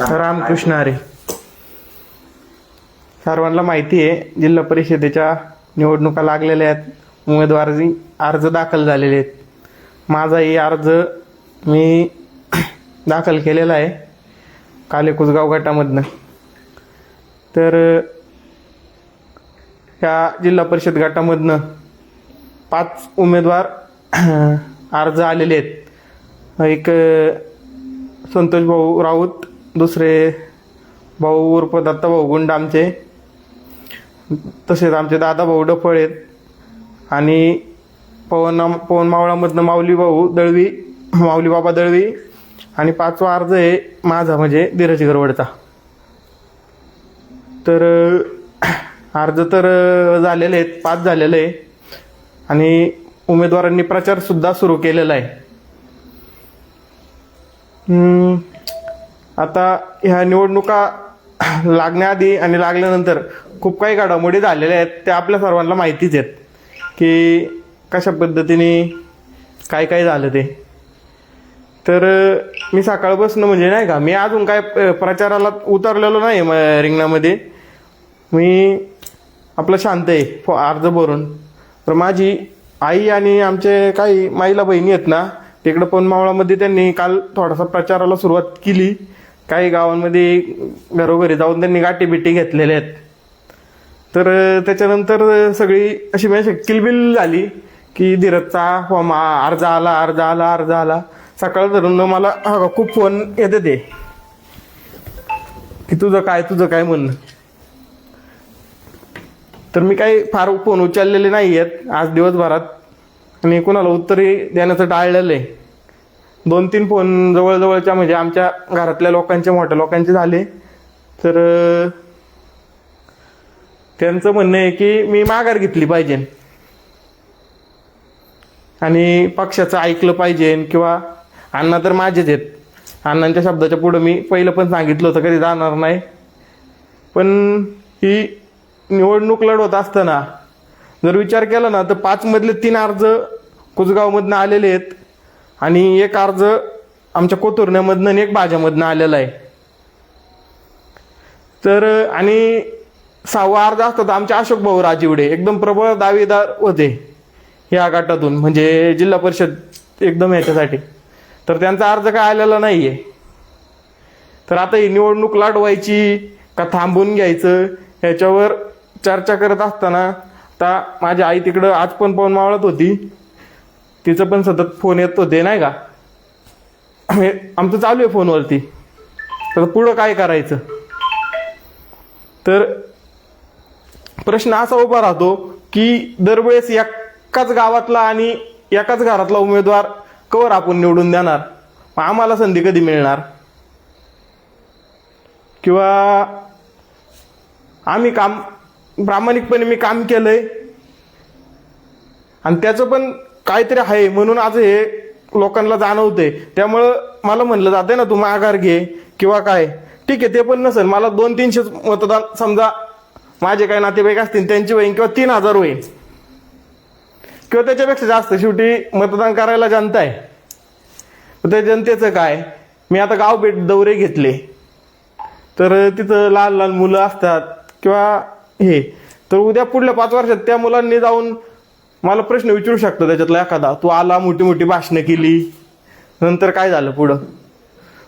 रामकृष्ण अरे सर्वांना माहिती आहे जिल्हा परिषदेच्या निवडणुका लागलेल्या आहेत. उमेदवारी अर्ज दाखल झालेले आहेत. माझाही अर्ज मी दाखल केलेला आहे काले कुसगाव गटामधनं. तर ह्या जिल्हा परिषद गटामधनं पाच उमेदवार अर्ज आलेले आहेत. एक संतोष भाऊ राऊत दुसरे भाऊ उर्फ दत्ता भाऊ गुंड आमचे. तसेच आमचे दादा भाऊ आहेत. आणि पवन पवन मावळामधनं माऊली भाऊ दळवी माऊली बाबा दळवी आणि पाचवा अर्ज आहे माझा म्हणजे धीरज गरवडचा तर अर्ज तर झालेले आहेत पाच झालेले आहे. आणि उमेदवारांनी प्रचारसुद्धा सुरू केलेला आहे. आता ह्या निवडणुका लागण्याआधी आणि लागल्यानंतर खूप काही घडामोडी झालेल्या आहेत त्या आपल्या सर्वांना माहितीच आहेत. की कशा पद्धतीने काय काय झालं ते. तर मी सकाळपासून म्हणजे नाही का मी अजून काय प्रचाराला उतरलेलो नाही म- रिंगणामध्ये. मी आपलं शांत आहे अर्ज भरून. तर माझी आई आणि आमचे काही माईला बहिणी आहेत ना तिकडं पण मावळामध्ये त्यांनी काल थोडासा प्रचाराला सुरुवात केली. काही गावांमध्ये घरोघरी जाऊन त्यांनी गाठी बिटी घेतलेल्या आहेत. तर त्याच्यानंतर सगळी अशी म्हणजे किलबिल झाली की धीरजचा फॉर्म अर्ज आला अर्ज आला अर्ज आला. सकाळ धरून मला खूप फोन येते ते. की तुझं काय तुझं काय म्हणणं तर मी काही फार फोन उचललेले नाही आहेत आज दिवसभरात आणि कुणाला उत्तरही देण्याचं टाळलेलं आहे. दोन तीन फोन जवळजवळच्या म्हणजे आमच्या घरातल्या लोकांचे मोठ्या लोकांचे झाले. तर त्यांचं म्हणणं आहे की मी माघार घेतली पाहिजे. आणि पक्षाचं ऐकलं पाहिजे किंवा अण्णा तर माझेच आहेत. अण्णांच्या शब्दाच्या पुढं मी पहिलं पण सांगितलं होतं कधी जाणार नाही. पण ही निवडणूक लढवत असताना जर विचार केला ना तर पाच मधले तीन अर्ज कुसगावमधनं आलेले आहेत आणि एक अर्ज आमच्या कोथुर्ण्यामधनं आणि एक भाज्यामधनं आलेला आहे. तर आणि सहावा अर्ज असतात आमचे अशोक भाऊ राजिवडे एकदम प्रबळ दावेदार होते या गटातून म्हणजे जिल्हा परिषद एकदम याच्यासाठी तर त्यांचा अर्ज काय आलेला नाही आहे तर आता ही निवडणूक लाटवायची का थांबून घ्यायचं याच्यावर चर्चा करत असताना आता माझी आई तिकडं आज पण पाहून मावळत होती. तिचं पण सतत फोन येत होते नाही का? आमचं चालू आहे फोनवरती. तर पुढं काय करायचं? तर प्रश्न असा उभा राहतो की दरवेळेस एकाच गावातला आणि एकाच घरातला उमेदवार कवर आपण निवडून देणार? मग आम्हाला संधी कधी मिळणार? किंवा आम्ही काम प्रामाणिकपणे मी काम केलंय. आणि त्याचं पण काहीतरी आहे. म्हणून आज हे लोकांना जाणवते त्यामुळं मला म्हणलं जाते ना तू माघार घे किंवा काय? ठीक आहे ते पण नसेल. मला दोन तीनशे मतदान समजा माझे काही नातेवाईक असतील त्यांची होईन किंवा तीन हजार होईल किंवा त्याच्यापेक्षा जास्त शेवटी मतदान करायला जनता आहे त्या जनतेचं काय? मी आता गाव भेट दौरे घेतले. तर तिथं लहान लहान मुलं असतात. किंवा हे तर उद्या पुढल्या पाच वर्षात त्या मुलांनी जाऊन मला प्रश्न विचारू शकतो त्याच्यातला एखादा. तू आला मोठी मोठी भाषणं केली. नंतर काय झालं पुढं?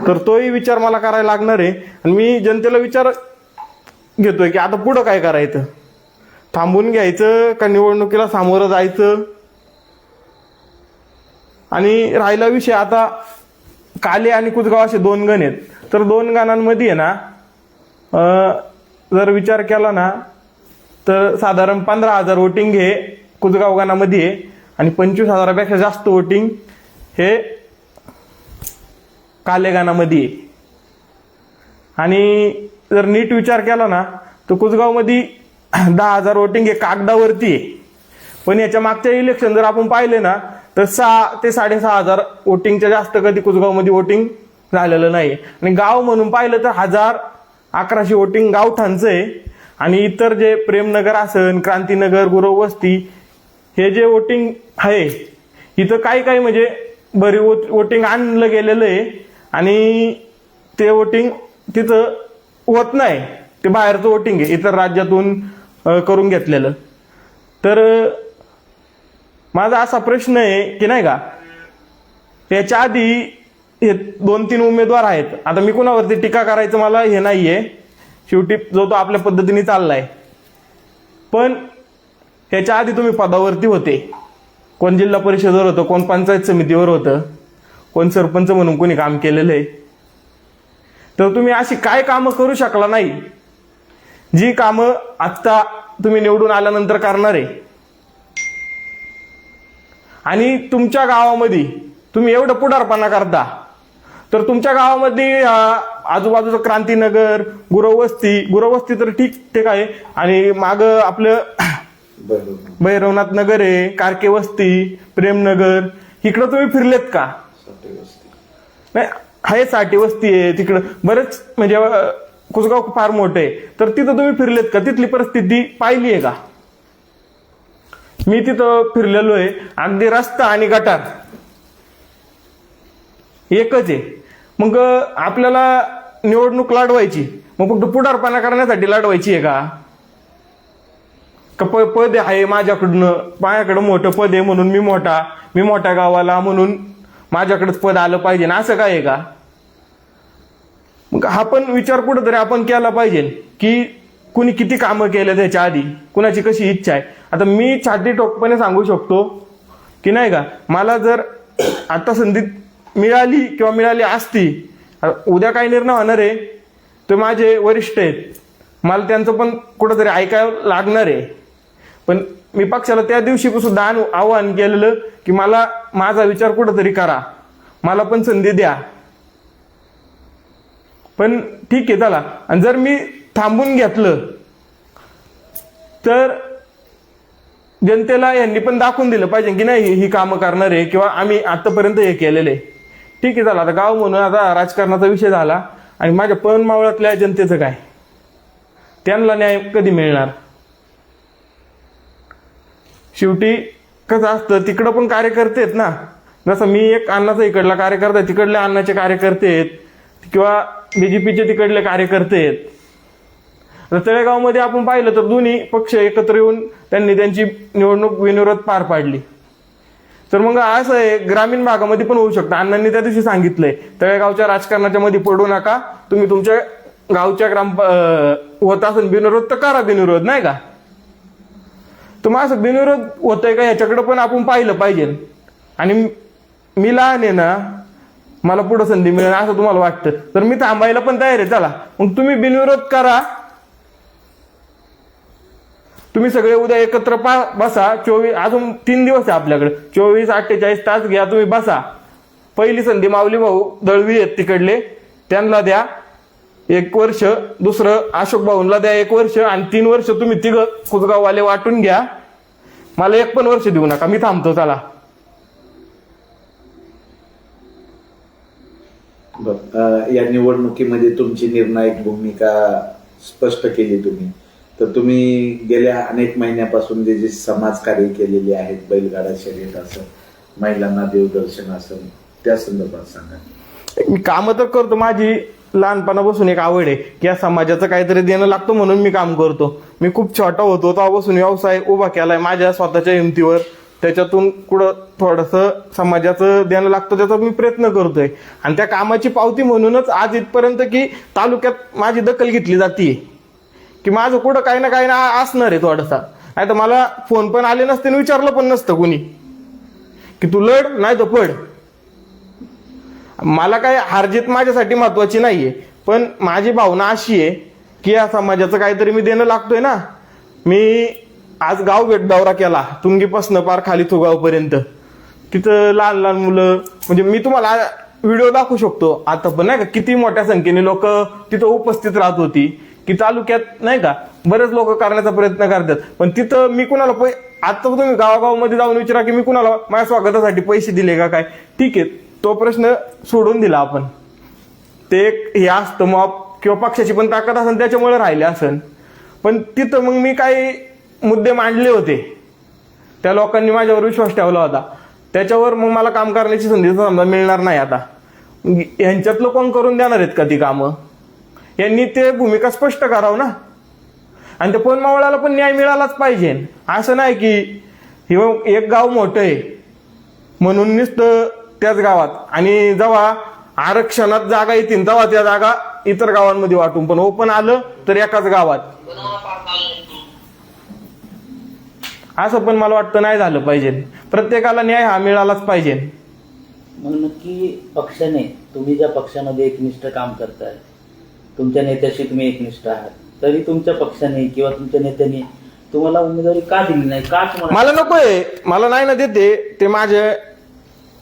तर तोही विचार मला करायला लागणार आहे. आणि मी जनतेला विचार घेतोय की आता पुढं काय करायचं? थांबून घ्यायचं का निवडणुकीला सामोरं जायचं? आणि राहिला विषय आता काले आणि कुसगाव असे दोन गण आहेत. तर दोन गणांमध्ये आहे ना जर विचार केला ना तर साधारण पंधरा हजार वोटिंग हे कुजगाव गणामध्ये आहे. आणि पंचवीस हजारापेक्षा जास्त वोटिंग हे कालेगानामध्ये आहे. आणि जर नीट विचार केला ना तर कुजगावमध्ये दहा हजार वोटिंग हे कागदावरती आहे. पण याच्या मागच्या इलेक्शन जर आपण पाहिले ना तर सहा ते साडेसहा हजार वोटिंगच्या जास्त कधी कुजगावमध्ये वोटिंग झालेलं नाही आणि गाव म्हणून पाहिलं तर हजार अकराशे वोटिंग गावठाणचं आहे. आणि इतर जे प्रेमनगर आसन क्रांतीनगर गुरव वस्ती हे जे वोटिंग आहे इथं काही काही म्हणजे बरी वोट वोटिंग आणलं गेलेलं आहे आणि ते वोटिंग तिथं होत नाही. ते बाहेरचं वोटिंग आहे इतर राज्यातून करून घेतलेलं. तर माझा असा प्रश्न आहे की नाही का याच्या आधी हे दोन तीन उमेदवार आहेत. आता मी कुणावरती टीका करायचं मला हे नाही आहे शेवटी जो तो आपल्या पद्धतीने चाललाय. पण ह्याच्या आधी तुम्ही पदावरती होते. कोण जिल्हा परिषदेवर होतं कोण पंचायत समितीवर होतं कोण सरपंच म्हणून कोणी काम केलेलं आहे. तर तुम्ही अशी काय कामं करू शकला नाही. जी कामं आत्ता तुम्ही निवडून आल्यानंतर करणार आहे. आणि तुमच्या गावामध्ये तुम्ही एवढं पुढारपणा करता. तर तुमच्या गावामध्ये आजूबाजूचं क्रांतीनगर गुरवस्ती गुरवस्ती तर ठीक ठीक आहे. आणि माग आपलं भैरवनाथ. नगर आहे कारके वस्ती प्रेमनगर. इकडं तुम्ही फिरलेत का. नाही आहे साठी वस्ती आहे तिकडं. बरेच म्हणजे कुसगाव फार मोठं आहे. तर तिथं तुम्ही फिरलेत का? तिथली परिस्थिती पाहिली आहे का? मी तिथं फिरलेलो आहे. अगदी रस्ता आणि गटार. एकच आहे. मग आपल्याला निवडणूक लाडवायची. मग फक्त पुढारपणा करण्यासाठी लाडवायची आहे का? का प- पद आहे माझ्याकडनं माझ्याकडं मोठं पद आहे म्हणून मी मोठा मी मोठ्या गावाला म्हणून माझ्याकडेच पद आलं पाहिजे ना असं काय आहे का? मग हा पण विचार कुठंतरी आपण केला पाहिजे की कुणी किती कामं केले त्याच्या आधी कुणाची कशी इच्छा आहे? आता मी छाती टोकपणे सांगू शकतो की नाही का मला जर आता संधी मिळाली किंवा मिळाली असती उद्या काय निर्णय होणार आहे? ते माझे वरिष्ठ आहेत. मला त्यांचं पण कुठंतरी ऐकायला लागणार आहे. पण मी पक्षाला त्या दिवशी सुद्धा आव्हान आवाहन केलेलं की मला माझा विचार कुठंतरी करा. मला पण संधी द्या. पण ठीक आहे चला. आणि जर मी थांबून घेतलं तर जनतेला यांनी पण दाखवून दिलं पाहिजे की नाही ही कामं करणार आहे किंवा आम्ही आतापर्यंत हे केलेलं आहे. ठीक आहे झालं. आता गाव म्हणून आता राजकारणाचा विषय झाला. आणि माझ्या पण मावळातल्या जनतेचं काय? त्यांना न्याय कधी मिळणार? शेवटी कसं असतं तिकडं पण कार्यकर्ते आहेत ना. जसं मी एक अण्णाचा इकडला कार्यकर्ता आहे तिकडले अण्णाचे कार्यकर्ते आहेत. किंवा बीजेपीचे तिकडले कार्यकर्ते आहेत. तर तळेगावमध्ये आपण पाहिलं तर दोन्ही पक्ष एकत्र येऊन त्यांनी त्यांची निवडणूक विनिरोध पार पाडली. तर मग असं आहे ग्रामीण भागामध्ये पण होऊ शकतं. अण्णांनी त्या दिवशी सांगितलंय तळेगावच्या राजकारणाच्या मध्ये पडू नका. तुम्ही तुमच्या गावच्या ग्राम होत असेल बिनविरोध तर करा बिनविरोध नाही का? तर मग असं बिनविरोध होतंय का? याच्याकडे पण आपण पाहिलं पाहिजे. आणि मी लहान आहे ना मला पुढं संधी मिळेल असं तुम्हाला वाटतं. तर मी थांबायला पण तयार आहे चला. मग तुम्ही बिनविरोध करा. तुम्ही सगळे उद्या एकत्र पा बसा. चोवीस अजून तीन दिवस आहे आपल्याकडे. चोवीस अठ्ठेचाळीस तास घ्या तुम्ही बसा. पहिली संधी माऊली भाऊ दळवी आहेत तिकडले. त्यांना द्या. एक वर्ष दुसरं अशोक भाऊंला द्या एक वर्ष आणि तीन वर्ष तुम्ही तिघ कुसगाववाले वाटून घ्या. मला एक पण वर्ष देऊ नका. मी थांबतो चला. या निवडणुकीमध्ये तुमची निर्णायक भूमिका स्पष्ट केली तुम्ही. तर तुम्ही गेल्या अनेक महिन्यापासून जे जे समाजकार्य केलेले आहेत बैलगाडा शर्यत असं महिलांना देवदर्शन असं त्या संदर्भात सांगा. मी कामं तर करतो माझी लहानपणापासून एक आवड आहे की या समाजाचं काहीतरी देणं लागतं म्हणून मी काम करतो. मी खूप छोटा होतो तेव्हापासून व्यवसाय उभा केलाय माझ्या स्वतःच्या हिमतीवर. त्याच्यातून कुठं थोडंसं समाजाचं देणं लागतं त्याचा मी प्रयत्न करतोय. आणि त्या कामाची पावती म्हणूनच आज इथपर्यंत की तालुक्यात माझी दखल घेतली जाते की माझं कुठं काही ना काही ना असणार आहे थोडासा. नाही तर मला फोन पण आले नसते आणि विचारलं पण नसतं कोणी. की तू लढ नाही तर पड. मला काय हारजीत माझ्यासाठी महत्वाची नाहीये. पण माझी भावना अशी आहे की या समाजाचं काहीतरी मी देणं लागतोय ना. मी आज गाव भेट दौरा केला तुंगीपासनं पार खाली थोगावपर्यंत. तिथं लहान लहान मुलं म्हणजे मी तुम्हाला व्हिडिओ दाखवू शकतो. आता पण नाही का किती मोठ्या संख्येने लोक तिथं उपस्थित राहत होती. की तालुक्यात नाही का बरेच लोक करण्याचा प्रयत्न करतात. पण तिथं मी कुणाला पै आता तुम्ही गावागावामध्ये जाऊन विचारा की मी कुणाला माझ्या स्वागतासाठी पैसे दिले का काय. ठीक आहे तो प्रश्न सोडून दिला आपण. ते एक हे असतं मग किंवा पक्षाची पण ताकद असेल त्याच्यामुळे राहिले असेल पण तिथं मग मी काही मुद्दे मांडले होते. त्या लोकांनी माझ्यावर विश्वास ठेवला होता. त्याच्यावर मग मला काम करण्याची संधी समजा मिळणार नाही आता. मग यांच्यातलं कोण करून देणार आहेत का ती कामं? यांनी ते भूमिका स्पष्ट करावं ना? आणि त्या पोनमावळाला पण न्याय मिळालाच पाहिजे. असं नाही की हे एक गाव मोठं आहे. म्हणून नुसतं त्याच गावात. आणि जेव्हा आरक्षणात जागा येतील तेव्हा त्या जागा इतर गावांमध्ये वाटून. पण ओपन आलं तर एकाच गावात. असं पण मला वाटतं नाही झालं पाहिजे. प्रत्येकाला न्याय हा मिळालाच पाहिजे. म्हणून नक्की पक्षाने तुम्ही ज्या पक्षामध्ये एकनिष्ठ काम करताय तुमच्या नेत्याशी तुम्ही एकनिष्ठ आहात. तरी तुमच्या पक्षाने किंवा तुमच्या नेत्याने तुम्हाला उमेदवारी का दिली नाही? का तुम्हाला मला नकोय. मला नाही ना देते ते. माझे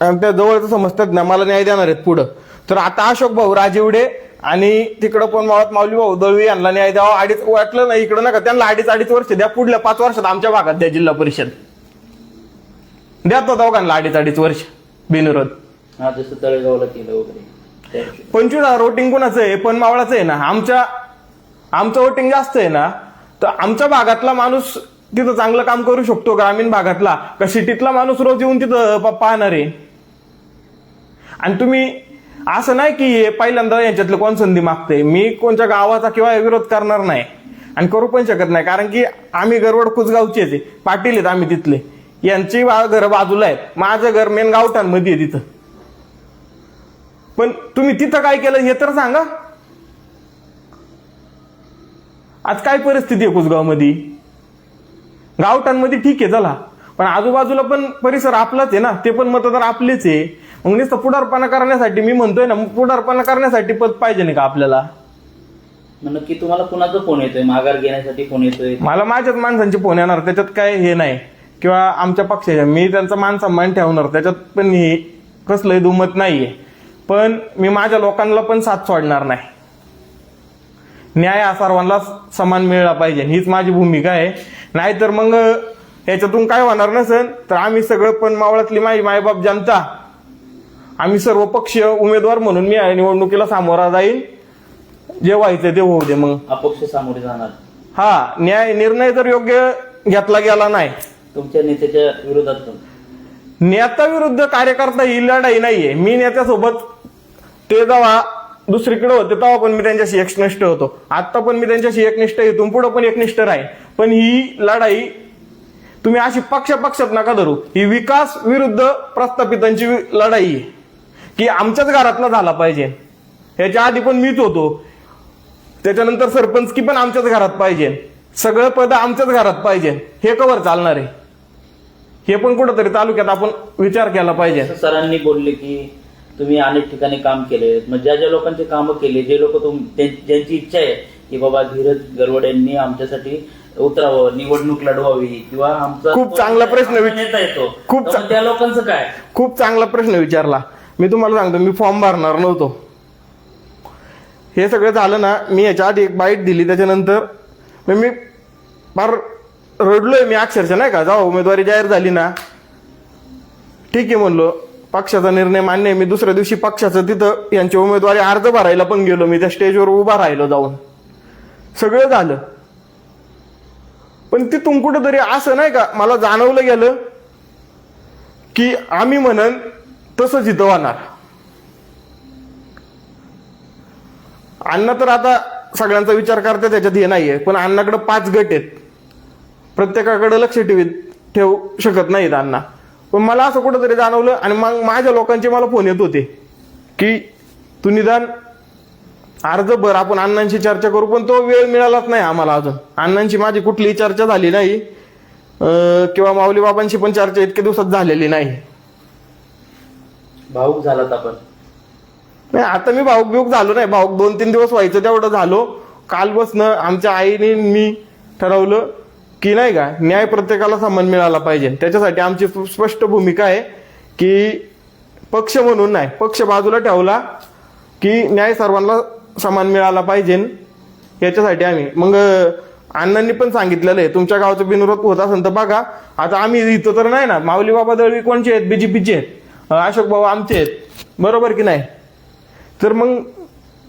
त्या जवळचं समजतात ना मला न्याय देणार आहेत पुढं. तर आता अशोक भाऊ राजिवडे आणि तिकडं पण मावळत माऊली भाऊ दळवी यांना न्याय द्यावा. अडीच वाटलं नाही इकडं नका. त्यांना अडीच अडीच वर्ष द्या. पुढल्या पाच वर्षात आमच्या भागात द्या जिल्हा परिषद. द्या तो दोघांना अडीच अडीच वर्ष. बिनविरोध. हा जसं तळेगावला केलं वगैरे. पंचवीस हजार वोटिंग कोणाचं आहे? पण मावळाचं आहे ना. आमच्या आमचं वोटिंग जास्त आहे ना. तर आमच्या भागातला माणूस तिथं चांगलं काम करू शकतो ग्रामीण भागातला. का सिटीतला माणूस रोज येऊन तिथं पाहणार आहे? आणि तुम्ही असं नाही की हे पहिल्यांदा यांच्यातलं कोण संधी मागते मी कोणत्या गावाचा किंवा विरोध करणार नाही. आणि करू पण शकत नाही. कारण की आम्ही गरवड कुचगावचेच आहे. पाटील आहेत आम्ही तिथले. यांची घर बाजूला आहेत. माझं घर मेन गावठाणमध्ये आहे तिथं. पण तुम्ही तिथं काय केलं हे तर सांगा. आज काय परिस्थिती आहे कुसगावमध्ये? गावठाणमध्ये ठीक आहे चला. पण आजूबाजूला पण परिसर आपलाच आहे ना ते पण मतदार आपलेच आहे. मग नुसतं पुढारपणा करण्यासाठी मी म्हणतोय ना मग पुढारपणा करण्यासाठी पद पाहिजे नाही का आपल्याला? नक्की तुम्हाला कुणाचा फोन येतोय? माघार घेण्यासाठी फोन येतोय? मला माझ्याच माणसांचे फोन येणार त्याच्यात काय हे नाही. किंवा आमच्या पक्षाच्या मी त्यांचा मान सन्मान ठेवणार त्याच्यात पण हे कसलंही दुमत नाहीये. पण मी माझ्या लोकांना पण साथ सोडणार नाही. न्याय हा सर्वांना समान मिळला पाहिजे. हीच माझी भूमिका आहे. नाहीतर मग ह्याच्यातून काय होणार नसेल तर आम्ही सगळं पण मावळातली माझी मायबाप जनता. आम्ही सर्व पक्षीय उमेदवार म्हणून मी निवडणुकीला सामोरा जाईल जे व्हायचं ते होऊ दे मग. अपक्ष सामोरे जाणार. हा न्याय निर्णय जर योग्य घेतला गेला नाही. तुमच्या नेत्याच्या विरोधात नेत्याविरुद्ध कार्यकर्ता ही लढाई नाहीये. मी नेत्यासोबत ते जेव्हा दुसरीकडे होते तेव्हा पण मी त्यांच्याशी एकनिष्ठ होतो. आता पण मी त्यांच्याशी एकनिष्ठ इथून पुढे पण एकनिष्ठ राहील पण ही लढाई तुम्ही अशी पक्ष पक्षात नका धरू. ही विकास विरुद्ध प्रस्थापितांची लढाई की आमच्याच घरातला झाला पाहिजे. ह्याच्या आधी पण मीच होतो. त्याच्यानंतर सरपंच की पण आमच्याच घरात पाहिजे. सगळं पद आमच्याच घरात पाहिजे. हे कवर चालणार आहे. हे पण कुठंतरी तालुक्यात आपण विचार केला पाहिजे. सरांनी बोलले की तुम्ही अनेक ठिकाणी काम केले मग ज्या ज्या लोकांचे कामं केले जे लोक ज्यांची इच्छा आहे की बाबा धीरज गरवड यांनी आमच्यासाठी उतरावं निवडणूक लढवावी किंवा आमचा खूप चांगला प्रश्न विच- नेता येतो. खूप त्या लोकांचं काय? खूप चांगला प्रश्न विचारला. मी तुम्हाला सांगतो मी फॉर्म भरणार नव्हतो. हे सगळं झालं ना मी याच्या आधी एक बाईट दिली त्याच्यानंतर मी फार रडलोय मी अक्षरशः नाही का? जाऊ उमेदवारी जाहीर झाली ना. ठीक आहे म्हणलो. पक्षाचा निर्णय मान्य आहे. मी दुसऱ्या दिवशी पक्षाचं तिथं यांची उमेदवारी अर्ज भरायला पण गेलो. मी त्या स्टेजवर उभा राहिलो जाऊन. सगळं झालं. पण तिथून कुठंतरी असं नाही का मला जाणवलं गेलं की आम्ही म्हणन तसंच इथं होणार. अण्णा तर आता सगळ्यांचा विचार करते त्याच्यात हे नाहीये. पण अण्णाकडे पाच गट आहेत. प्रत्येकाकडे लक्ष ठेवीत ठेवू शकत नाहीत अण्णा. पण मला असं कुठंतरी जाणवलं आणि मग माझ्या लोकांचे मला फोन येत होते की तू निदान अर्ज भर आपण अण्णांशी चर्चा करू पण तो वेळ मिळालाच नाही आम्हाला अजून. अण्णांची माझी कुठलीही चर्चा झाली नाही. किंवा माऊली बाबांशी पण चर्चा इतक्या दिवसात झालेली नाही. भाऊक झालात आपण. नाही आता मी भाऊक बिऊक झालो नाही. भाऊक दोन तीन दिवस व्हायचं तेवढं झालो. काल बसनं आमच्या आईने मी ठरवलं की नाही का न्याय प्रत्येकाला सन्मान मिळाला पाहिजे. त्याच्यासाठी आमची स्पष्ट भूमिका आहे की पक्ष म्हणून नाही पक्ष बाजूला ठेवला की न्याय सर्वांना समान मिळाला पाहिजे. याच्यासाठी आम्ही. मग अण्णांनी पण सांगितलेलं आहे. तुमच्या गावचं बिनविरोध होत असेल तर बघा. आता आम्ही इथं तर नाही ना. माऊली बाबा दळवी कोणचे आहेत? बीजेपीचे आहेत. अशोक भाऊ आमचे आहेत. बरोबर की नाही? तर मग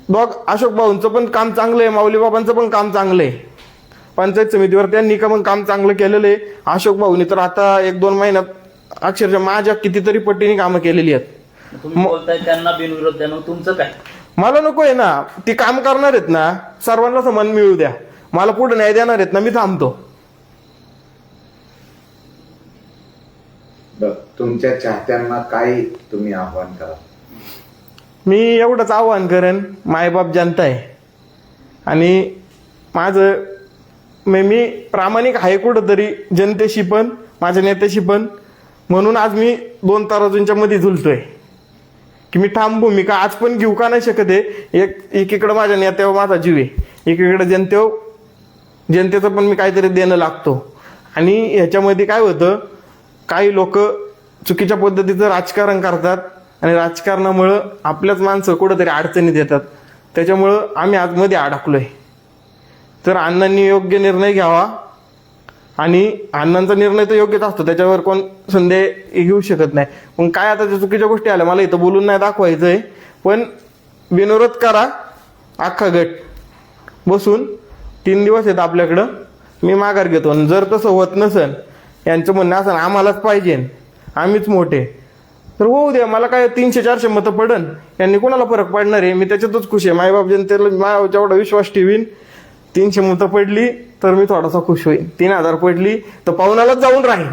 बघ अशोक भाऊंचं पण काम चांगलं आहे. माऊली बाबांचं पण काम चांगलं आहे. पंचायत समितीवर त्यांनी का मग काम चांगलं केलेलं आहे? अशोक भाऊनी तर आता एक दोन महिन्यात अक्षरशः माझ्या कितीतरी पटीने कामं केलेली आहेत. तुम्ही बोलताय त्यांना बिनविरोध द्या मग तुमचं काय? मला नको आहे ना. ती काम करणार आहेत ना. सर्वांना समान मिळू द्या. मला पुढे न्याय देणार आहेत ना मी थांबतो. तुमच्या चाहत्यांना काय तुम्ही आव्हान करा. मी एवढंच आव्हान करेन. मायबाप जनता आहे. आणि माझं मी मी प्रामाणिक आहे कुठंतरी जनतेशी पण माझ्या नेत्याशी पण. म्हणून आज मी दोन तराजूंच्या मध्ये झुलतोय. की मी ठाम भूमिका आज पण घेऊ का नाही शकत आहे? एक एकीकडं माझ्या नेत्यावर माझा जीव आहे. एकीकडे जनतेवर जनतेचं पण मी काहीतरी देणं लागतो. आणि ह्याच्यामध्ये काय होतं? काही लोक चुकीच्या पद्धतीचं राजकारण करतात आणि राजकारणामुळं आपल्याच माणसं कुठंतरी अडचणीत येतात. त्याच्यामुळं आम्ही आज मध्ये अडकलोय. तर अण्णांनी योग्य निर्णय घ्यावा. आणि अण्णांचा निर्णय तर योग्यच असतो त्याच्यावर कोण संदेह घेऊ शकत नाही. पण काय आता त्या चुकीच्या गोष्टी आल्या मला इथं बोलून नाही दाखवायचंय. पण विनोरोध करा अख्खा गट. बसून तीन दिवस आहेत आपल्याकडं मी माघार घेतो. आणि जर तसं होत नसेल यांचं म्हणणं असं आम्हालाच पाहिजे. आम्हीच मोठे. तर होऊ द्या मला काय तीनशे चारशे मतं पडन यांनी कोणाला फरक पडणार आहे? मी त्याच्यातच खुश आहे. मायबाप जनतेला माझ्या जेवढा विश्वास ठेवीन तीनशे मतं पडली तर मी थोडासा खुश होईन. तीन हजार पडली तर पाहुणालाच जाऊन राहीन.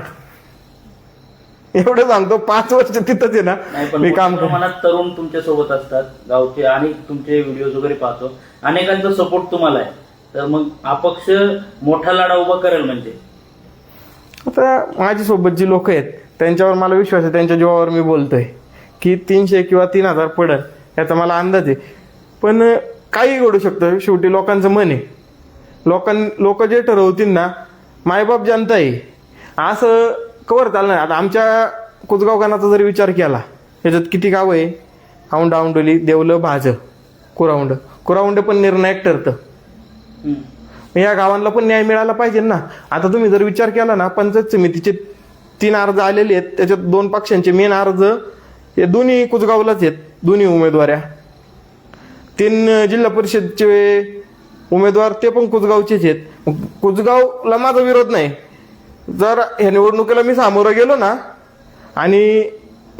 एवढं सांगतो पाच वर्ष तिथंच आहे ना मी काम करतो प्रमाणात तरुण तुमच्यासोबत असतात गावचे आणि तुमचे व्हिडिओ वगैरे पाहतो. अनेकांचा सपोर्ट तुम्हाला आहे. तर मग अपक्ष मोठा लढा उभा करेल म्हणजे. आता माझ्यासोबत जी लोक आहेत त्यांच्यावर मला विश्वास आहे त्यांच्या जीवावर मी बोलतोय. की तीनशे किंवा तीन हजार पडल याचा मला अंदाज आहे. पण काही घडू शकतं. शेवटी लोकांचं मन आहे. लोकां लोक जे ठरवतील ना मायबाप जनता आहे. असं कवर चालणार. आता आमच्या कुचगाव गाणाचा जर विचार केला याच्यात किती गाव आहे? औंड औंडोली देवलं भाज कुराउंड कुराउंड पण निर्णायक ठरतं. या गावांना पण न्याय मिळाला पाहिजे ना. आता तुम्ही जर विचार केला ना पंचायत समितीचे तीन अर्ज आलेले आहेत त्याच्यात दोन पक्षांचे मेन अर्ज हे दोन्ही कुचगावलाच आहेत दोन्ही उमेदवाऱ्या. तीन जिल्हा परिषदचे उमेदवार ते पण कुचगावचेच आहेत. कुजगावला माझा विरोध नाही. जर ह्या निवडणुकीला मी सामोरं गेलो ना आणि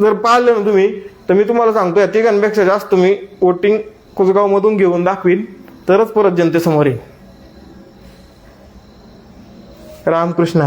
जर पाहिलं ना तुम्ही तर मी तुम्हाला सांगतो या तिघांपेक्षा जास्त मी वोटिंग कुचगावमधून घेऊन दाखवीन. तरच परत जनतेसमोर येईल रामकृष्ण